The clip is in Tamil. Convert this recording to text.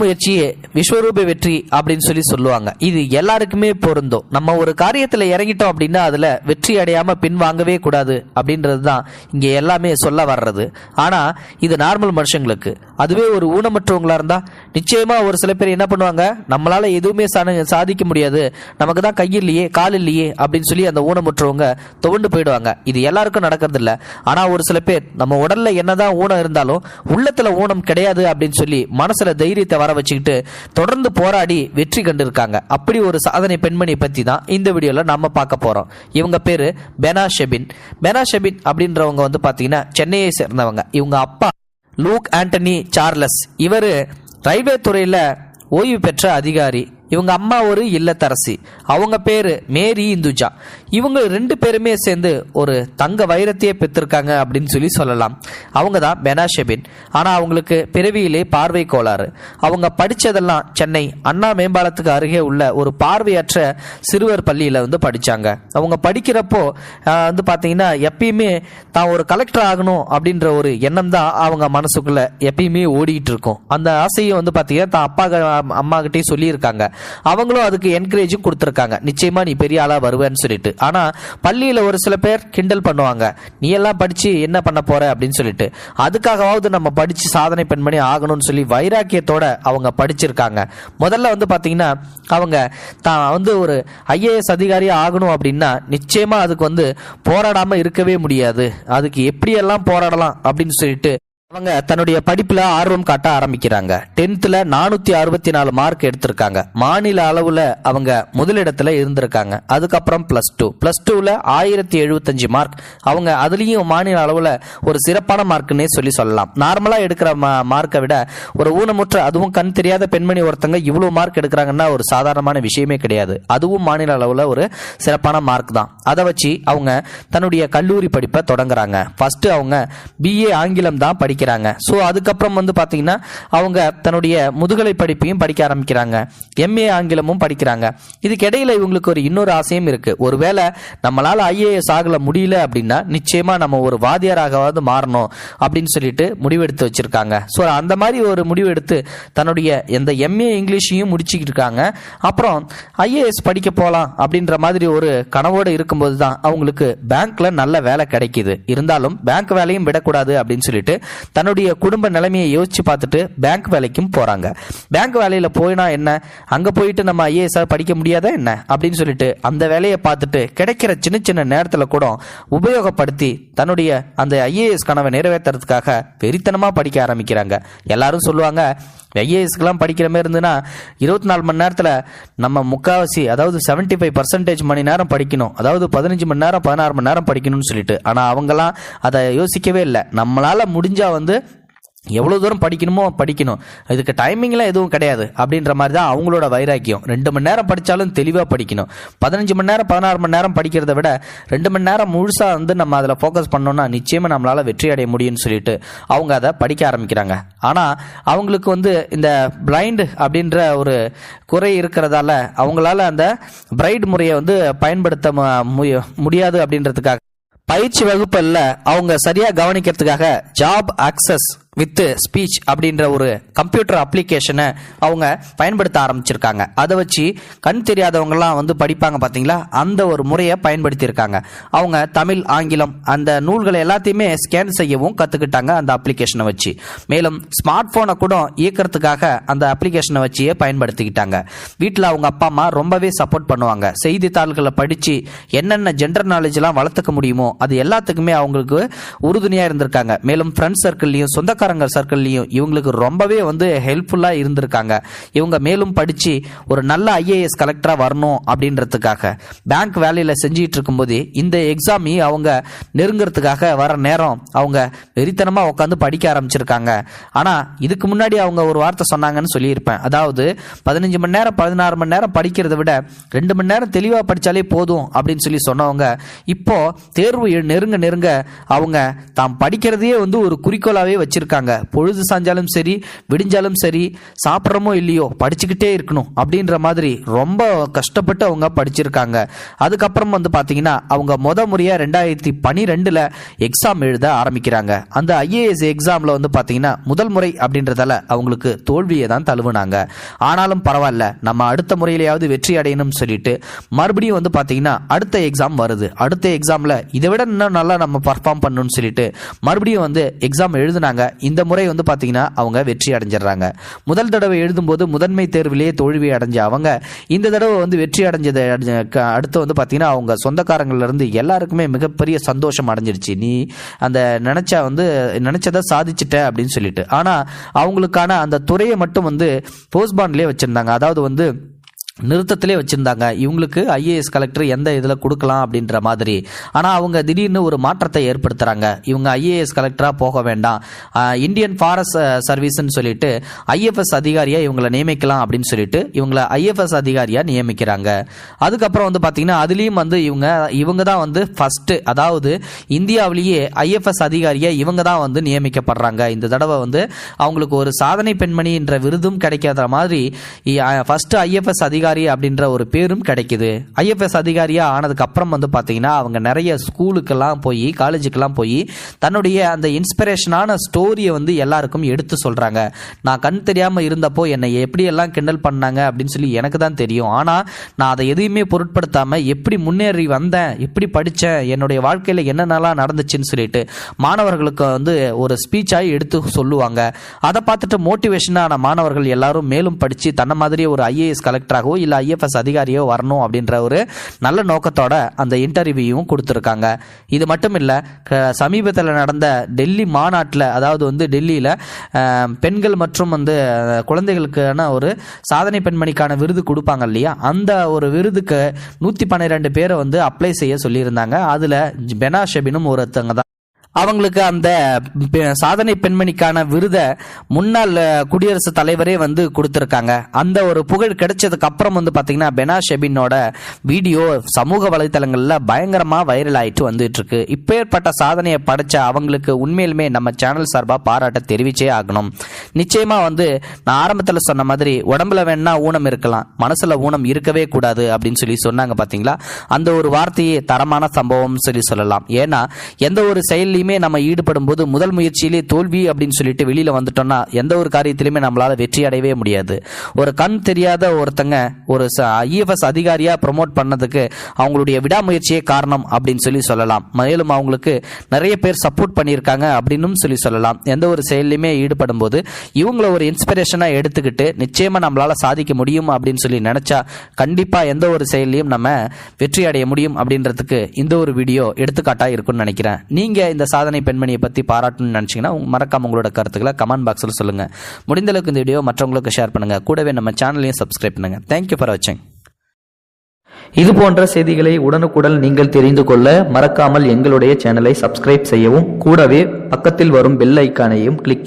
முயற்சியே விஸ்வரூப வெற்றி அப்படின்னு சொல்லி சொல்லுவாங்க. இது எல்லாருக்குமே பொருந்தும். நம்ம ஒரு காரியத்தில் இறங்கிட்டோம் அப்படின்னா அதில் வெற்றி அடையாமல் பின்வாங்கவே கூடாது அப்படின்றது தான் இங்கே எல்லாமே சொல்ல வர்றது. ஆனால் இது நார்மல் மனுஷங்களுக்கு. அதுவே ஒரு ஊனமற்றவங்களாக இருந்தால் நிச்சயமாக ஒரு சில பேர் என்ன பண்ணுவாங்க? நம்மளால் எதுவுமே சாதிக்க முடியாது. நமக்கு தான் கை இல்லையே கால் இல்லையே அப்படின்னு சொல்லி அந்த ஊனமுற்றவங்க துவண்டு போயிடுவாங்க. இது எல்லாருக்கும் நடக்கிறது இல்லை ஆனால் ஒரு சில பேர் நம்ம உடலில் என்னதான் ஊனம் இருந்தாலும் உள்ளத்தில் ஊனம் கிடையாது அப்படின்னு சொல்லி மனசில் தைரியத்தை வர வச்சுக்கிட்டு தொடர்ந்து போராடி வெற்றி கண்டிருக்காங்க. அப்படி ஒரு சாதனை பெண்மணியை பற்றி தான் இந்த வீடியோவில் நம்ம பார்க்க போகிறோம் இவங்க பேர் பெனா ஷெபின். பெனா ஷெபின் அப்படின்றவங்க வந்து பார்த்தீங்கன்னா சென்னையை சேர்ந்தவங்க. இவங்க அப்பா லூக் ஆண்டனி சார்லஸ். இவர் ரயில்வே துறையில் ஓய்வு பெற்ற அதிகாரி. இவங்க அம்மா ஒரு இல்லத்தரசி. அவங்க பேரு மேரி இந்துஜா. இவங்க ரெண்டு பேருமே சேர்ந்து ஒரு தங்க வைரத்தையே பெற்றிருக்காங்க அப்படின்னு சொல்லி சொல்லலாம். அவங்க தான் பெனாஷெபின். ஆனால் அவங்களுக்கு பிறவியிலே பார்வை கோளாறு. அவங்க படித்ததெல்லாம் சென்னை அண்ணா மேம்பாலத்துக்கு அருகே உள்ள ஒரு பார்வையற்ற சிறுவர் பள்ளியில் வந்து படித்தாங்க அவங்க படிக்கிறப்போ வந்து பார்த்தீங்கன்னா எப்பயுமே தான் ஒரு கலெக்டர் ஆகணும் அப்படின்ற ஒரு எண்ணம் தான் அவங்க மனசுக்குள்ளே எப்பயுமே ஓடிக்கிட்டு இருக்கும். அந்த ஆசையை வந்து பார்த்தீங்கன்னா தான் அப்பா அம்மா கிட்டே சொல்லியிருக்காங்க. அவங்களும் அதுக்கு என்கரேஜும் கொடுத்துருக்காங்க. நிச்சயமா நீ பெரிய ஆளா வருவேன்னு சொல்லிட்டு. ஆனா பள்ளியில ஒரு சில பேர் கிண்டல் பண்ணுவாங்க. நீ எல்லாம் படிச்சு என்ன பண்ண போற? அப்படின்னு சொல்லிட்டு. அதுக்காகவாவது நம்ம படிச்சு சாதனை பெண்மணி ஆகணும்னு சொல்லி வைராக்கியத்தோட அவங்க படிச்சிருக்காங்க. முதல்ல வந்து பாத்தீங்கன்னா அவங்க தான் வந்து ஒரு ஐஏஎஸ் அதிகாரியா ஆகணும் அப்படின்னா நிச்சயமா அதுக்கு வந்து போராடாம இருக்கவே முடியாது. அதுக்கு எப்படியெல்லாம் போராடலாம் அப்படின்னு சொல்லிட்டு அவங்க தன்னுடைய படிப்புல ஆர்வம் காட்ட ஆரம்பிக்கிறாங்க. டென்த்ல நானூத்தி அறுபத்தி நாலு மார்க் எடுத்திருக்காங்க. மாநில அளவுல அவங்க முதலிடத்துல இருந்திருக்காங்க. அதுக்கப்புறம் பிளஸ் டூ பிளஸ் டூல ஆயிரத்தி எழுபத்தஞ்சு மார்க் அவங்க அதுலயும் மாநில அளவுல ஒரு சிறப்பான மார்க்னே சொல்லி சொல்லலாம். நார்மலா எடுக்கிற மார்க்கை விட ஒரு ஊனமுற்ற அதுவும் கண் தெரியாத பெண்மணி ஒருத்தங்க இவ்வளவு மார்க் எடுக்கிறாங்கன்னா ஒரு சாதாரணமான விஷயமே கிடையாது. அதுவும் மாநில அளவுல ஒரு சிறப்பான மார்க் தான். அதை வச்சு அவங்க தன்னுடைய கல்லூரி படிப்பை தொடங்குறாங்க. ஃபர்ஸ்ட் அவங்க பிஏ ஆங்கிலம் தான் படிக்கிறாங்க ஸோ அதுக்கப்புறம் வந்து பார்த்தீங்கன்னா அவங்க தன்னுடைய முதுகலை படிப்பையும் படிக்க ஆரம்பிக்கிறாங்க. எம்ஏ ஆங்கிலமும் படிக்கிறாங்க. இதுக்கிடையில் இவங்களுக்கு ஒரு இன்னொரு ஆசையும் இருக்கு. ஒருவேளை நம்மளால் ஐஏஎஸ் ஆகல முடியல அப்படின்னா நிச்சயமா நம்ம ஒரு வாத்தியாராகவாவது மாறணும் அப்படின்னு சொல்லிட்டு முடிவெடுத்து வச்சிருக்காங்க. ஸோ அந்த மாதிரி ஒரு முடிவெடுத்து தன்னுடைய எந்த எம்ஏ இங்கிலீஷையும் முடிச்சுக்கிட்டு இருக்காங்க அப்புறம் ஐஏஎஸ் படிக்க போகலாம் அப்படின்ற மாதிரி ஒரு கனவோடு இருக்கும்போது தான் அவங்களுக்கு பேங்க்ல நல்ல வேலை கிடைக்குது. இருந்தாலும் பேங்க் வேலையும் விடக்கூடாது அப்படின்னு சொல்லிட்டு தன்னுடைய குடும்ப நிலைமையை யோசிச்சு பார்த்துட்டு பேங்க் வேலைக்கும் போறாங்க. பேங்க் வேலையில போயினா என்ன? அங்க போயிட்டு நம்ம ஐஏஎஸ் படிக்க முடியாதா என்ன? அப்படின்னு சொல்லிட்டு அந்த வேலையை பார்த்துட்டு கிடைக்கிற சின்ன சின்ன நேரத்துல கூட உபயோகப்படுத்தி தன்னுடைய அந்த ஐஏஎஸ் கனவை நிறைவேற்றுறதுக்காக வெறித்தனமா படிக்க ஆரம்பிக்கிறாங்க. எல்லாரும் சொல்லுவாங்க ஐஏஎஸ்க்கெல்லாம் படிக்கிற மாதிரி இருந்துன்னா இருபத்தி நாலு மணி நேரத்தில் நம்ம முக்காவாசி அதாவது செவன்ட்டி ஃபைவ் பர்சன்டேஜ் மணி நேரம் படிக்கணும். அதாவது பதினஞ்சு மணி நேரம் பதினாறு மணி நேரம் படிக்கணும்னு சொல்லிட்டு. ஆனால் அவங்கெல்லாம் அதை யோசிக்கவே இல்லை. நம்மளால் முடிஞ்சால் வந்து எவ்வளோ தூரம் படிக்கணுமோ படிக்கணும். இதுக்கு டைமிங்லாம் எதுவும் கிடையாது. அப்படின்ற மாதிரி தான் அவங்களோட வைராக்கியம். ரெண்டு மணி நேரம் படித்தாலும் தெளிவாக படிக்கணும். பதினஞ்சு மணி நேரம் பதினாறு மணி நேரம் படிக்கிறத விட ரெண்டு மணி நேரம் முழுசாக வந்து நம்ம அதில் ஃபோக்கஸ் பண்ணோம்னா நிச்சயமாக நம்மளால் வெற்றி அடைய முடியும்னு சொல்லிட்டு அவங்க அதை படிக்க ஆரம்பிக்கிறாங்க. ஆனால் அவங்களுக்கு வந்து இந்த பிளைண்டு அப்படின்ற ஒரு குறை இருக்கிறதால அவங்களால அந்த பிரைட் முறையை வந்து பயன்படுத்த மு- முய- முடியாது அப்படின்றதுக்காக பயிற்சி வகுப்பல்ல அவங்க சரியா கவனிக்கிறதுக்காக ஜாப் அக்சஸ் வித் ஸ்பீச் அப்படின்ற ஒரு கம்ப்யூட்டர் அப்ளிகேஷனை அவங்க பயன்படுத்த ஆரம்பிச்சிருக்காங்க. அதை வச்சு கண் தெரியாதவங்கலாம் வந்து படிப்பாங்க பார்த்தீங்களா அந்த ஒரு முறையை பயன்படுத்தியிருக்காங்க. அவங்க தமிழ் ஆங்கிலம் அந்த நூல்களை எல்லாத்தையுமே ஸ்கேன் செய்யவும் கற்றுக்கிட்டாங்க அந்த அப்ளிகேஷனை வச்சு. மேலும் ஸ்மார்ட் ஃபோனை கூட இயக்கிறதுக்காக அந்த அப்ளிகேஷனை வச்சே பயன்படுத்திக்கிட்டாங்க. வீட்டில் அவங்க அப்பா அம்மா ரொம்பவே சப்போர்ட் பண்ணுவாங்க. செய்தித்தாள்களை படித்து என்னென்ன ஜென்ரல் நாலேஜ்லாம் வளர்த்துக்க முடியுமோ அது எல்லாத்துக்குமே அவங்களுக்கு உறுதுணையாக இருந்திருக்காங்க. மேலும் ஃப்ரெண்ட்ஸ் சர்க்கிள்லையும் சொந்தக்காரங்க சர்க்கிள்லையும் இவங்களுக்கு ரொம்பவே வந்து ஹெல்ப்ஃபுல்லாக இருந்திருக்காங்க. இவங்க மேலும் படித்து ஒரு நல்ல ஐஏஎஸ் கலெக்டராக வரணும் அப்படின்றதுக்காக. பேங்க் வேலையில் செஞ்சுட்டு இருக்கும்போது இந்த எக்ஸாமி அவங்க நெருங்கிறதுக்காக வர நேரம் அவங்க வெறித்தனமாக உட்காந்து படிக்க ஆரம்பிச்சிருக்காங்க. ஆனால் இதுக்கு முன்னாடி அவங்க ஒரு வார்த்தை சொன்னாங்கன்னு சொல்லியிருப்பேன். அதாவது பதினஞ்சு மணி நேரம் பதினாறு மணி நேரம் படிக்கிறத விட ரெண்டு மணி நேரம் தெளிவாக படித்தாலே போதும் அப்படின்னு சொல்லி சொன்னவங்க இப்போ தேர்வு நெருங்க நெருங்க அவங்க தாம் படிக்கிறதையே வந்து ஒரு குறிக்கோளாகவே வச்சிருக்காங்க. இருக்காங்க. பொழுது சாஞ்சாலும் சரி விடிஞ்சாலும் சரி சாப்பிட்றமோ இல்லையோ படிச்சுக்கிட்டே இருக்கணும் அப்படின்ற மாதிரி ரொம்ப கஷ்டப்பட்டு அவங்க படிச்சிருக்காங்க. அதுக்கப்புறம் வந்து பார்த்தீங்கன்னா அவங்க முத முறையாக ரெண்டாயிரத்தி பனிரெண்டில் எக்ஸாம் எழுத ஆரம்பிக்கிறாங்க. அந்த ஐஏஎஸ் எக்ஸாமில் வந்து பார்த்தீங்கன்னா முதல் முறை அப்படின்றதால அவங்களுக்கு தோல்வியை தான் தழுவுனாங்க. ஆனாலும் பரவாயில்ல நம்ம அடுத்த முறையிலையாவது வெற்றி அடையணும்னு சொல்லிட்டு மறுபடியும் வந்து பார்த்தீங்கன்னா அடுத்த எக்ஸாம் வருது. அடுத்த எக்ஸாமில் இதை விட இன்னும் நல்லா நம்ம பர்ஃபார்ம் பண்ணணும்னு சொல்லிட்டு மறுபடியும் வந்து எக்ஸாம் எழுதுனாங்க. இந்த முறை வந்து பார்த்தீங்கன்னா அவங்க வெற்றி அடைஞ்சிடுறாங்க. முதல் தடவை எழுதும்போது முதன்மை தேர்விலேயே தோல்வி அடைஞ்ச அவங்க இந்த தடவை வந்து வெற்றி அடைஞ்சதை அடைஞ்ச- க- அடுத்து வந்து பார்த்தீங்கன்னா அவங்க சொந்தக்காரங்களிலிருந்து எல்லாருக்குமே மிகப்பெரிய சந்தோஷம் அடைஞ்சிருச்சு நீ அந்த நினச்சா வந்து நினச்சதை சாதிச்சிட்ட அப்படின்னு சொல்லிட்டு. ஆனால் அவங்களுக்கான அந்த துறையை மட்டும் வந்து போஸ்ட்பாண்ட்லேயே வச்சுருந்தாங்க. அதாவது வந்து நிறுத்தத்திலே வச்சுருந்தாங்க. இவங்களுக்கு ஐஏஎஸ் கலெக்டர் எந்த இதில் கொடுக்கலாம் அப்படின்ற மாதிரி. ஆனால் அவங்க திடீர்னு ஒரு மாற்றத்தை ஏற்படுத்துகிறாங்க இவங்க ஐஏஎஸ் கலெக்டராக போக வேண்டாம். இந்தியன் ஃபாரஸ்ட் சர்வீஸ்ன்னு சொல்லிட்டு ஐஎஃப்எஸ் அதிகாரியாக இவங்களை நியமிக்கலாம் அப்படின்னு சொல்லிட்டு இவங்களை ஐஎஃப்எஸ் அதிகாரியாக நியமிக்கிறாங்க. அதுக்கப்புறம் வந்து பார்த்திங்கன்னா அதுலேயும் வந்து இவங்க இவங்க தான் வந்து ஃபஸ்ட்டு அதாவது இந்தியாவிலேயே ஐஎஃப்எஸ் அதிகாரியாக இவங்க தான் வந்து நியமிக்கப்படுறாங்க. இந்த தடவை வந்து அவங்களுக்கு ஒரு சாதனை பெண்மணி என்ற விருதும் கிடைக்காத மாதிரி ஃபஸ்ட்டு ஐஎஃப்எஸ் அதிகாரி அதிகாரி அப்படின்ற ஒரு பேரும் கிடைக்குது. ஐஎஃப்எஸ் அதிகாரியாக ஆனதுக்கு அப்புறம் வந்து பார்த்தீங்கன்னா அவங்க நிறைய ஸ்கூலுக்கெல்லாம் போய் காலேஜுக்கெல்லாம் போய் தன்னுடைய அந்த இன்ஸ்பிரேஷனான ஸ்டோரியை வந்து எல்லாருக்கும் எடுத்து சொல்கிறாங்க நான் கண் தெரியாமல் இருந்தப்போ என்னை எப்படியெல்லாம் கிண்டல் பண்ணாங்க அப்படின்னு சொல்லி எனக்கு தான் தெரியும். ஆனால் நான் அதை எதையுமே பொருட்படுத்தாமல் எப்படி முன்னேறி வந்தேன் எப்படி படித்தேன் என்னுடைய வாழ்க்கையில் என்னென்னலாம் நடந்துச்சுன்னு சொல்லிட்டு மாணவர்களுக்கு வந்து ஒரு ஸ்பீச்சாகி எடுத்து சொல்லுவாங்க. அதை பார்த்துட்டு மோட்டிவேஷனான மாணவர்கள் எல்லாரும் மேலும் படித்து தன்ன மாதிரி ஒரு ஐஏஎஸ் கலெக்டராகவோ இல்லை ஐஎஃப்எஸ் அதிகாரியோ வரணும் அப்படின்ற ஒரு நல்ல நோக்கத்தோட அந்த இன்டர்வியூவும் கொடுத்துருக்காங்க. இது மட்டும் இல்லை சமீபத்தில் நடந்த டெல்லி மாநாட்டில் அதாவது வந்து டெல்லியில் பெண்கள் மற்றும் வந்து குழந்தைகளுக்கான ஒரு சாதனை பெண்மணிக்கான விருது கொடுப்பாங்க இல்லையா? அந்த ஒரு விருதுக்கு நூற்றி பன்னிரெண்டு பேரை வந்து அப்ளை செய்ய சொல்லியிருந்தாங்க. அதில் பெனா ஷெபினும் ஒருத்தங்க தான். அவங்களுக்கு அந்த பெ- சாதனை பெண்மணிக்கான விருதை முன்னாள் குடியரசுத் தலைவரே வந்து கொடுத்துருக்காங்க. அந்த ஒரு புகழ் கிடைச்சதுக்கு அப்புறம் வந்து பார்த்தீங்கன்னா பெனா ஷெபினோட வீடியோ சமூக வலைத்தளங்களில் பயங்கரமாக வைரல் ஆகிட்டு வந்துட்டு இருக்கு இப்பேற்பட்ட சாதனையை படைச்ச அவங்களுக்கு உண்மையிலுமே நம்ம சேனல் சார்பாக பாராட்ட தெரிவிச்சே ஆகணும். நிச்சயமாக வந்து நான் ஆரம்பத்தில் சொன்ன மாதிரி உடம்புல வேணா ஊனம் இருக்கலாம் மனசில் ஊனம் இருக்கவே கூடாது அப்படின்னு சொல்லி சொன்னாங்க பார்த்தீங்களா அந்த ஒரு வார்த்தையே தரமான சம்பவம் சொல்லி சொல்லலாம். ஏன்னா எந்த ஒரு செயல்லையுமே நம்ம ஈடுபடும் போது முதல் முயற்சியிலே தோல்வி அப்படின்னு சொல்லிட்டு வெளியில வந்துட்டோம்னா எந்த ஒரு காரியத்திலுமே நம்மளால வெற்றி அடையவே முடியாது. ஒரு கண் தெரியாத ஒருத்தங்க ஒரு ஐஎஃப்எஸ் அதிகாரியா ப்ரமோட் பண்ணதுக்கு அவங்களுடைய விடாமுயற்சியே காரணம் அப்படின்னு சொல்லி சொல்லலாம். மேலும் அவங்களுக்கு நிறைய பேர் சப்போர்ட் பண்ணியிருக்காங்க அப்படின்னு சொல்லி சொல்லலாம். எந்த ஒரு செயல்லையுமே ஈடுபடும் போது இவங்கள ஒரு இன்ஸ்பிரேஷனாக எடுத்துக்கிட்டு நிச்சயமா நம்மளால சாதிக்க முடியும் அப்படின்னு சொல்லி நினைச்சா கண்டிப்பா எந்த ஒரு செயல்லையும் நம்ம வெற்றி அடைய முடியும் அப்படின்றதுக்கு இந்த ஒரு வீடியோ எடுத்துக்காட்டாக இருக்கும்னு நினைக்கிறேன். நீங்க இந்த சாதனை பெண்மணியை பற்றி பாராட்டணும்னு நினச்சிங்கன்னா மறக்காம உங்களோட கருத்துக்களை கமெண்ட் பாக்ஸில் சொல்லுங்கள் முடிந்தளவுக்கு இந்த வீடியோ மற்றவங்களுக்கு ஷேர் பண்ணுங்கள் கூடவே நம்ம சேனலையும் சப்ஸ்கிரைப் பண்ணுங்க. தேங்க்யூ ஃபார் வாட்சிங் இது போன்ற செய்திகளை உடனுக்குடன் நீங்கள் தெரிந்து கொள்ள மறக்காமல் எங்களுடைய சேனலை சப்ஸ்கிரைப் செய்யவும் கூடவே பக்கத்தில் வரும் பெல் ஐக்கானையும் கிளிக்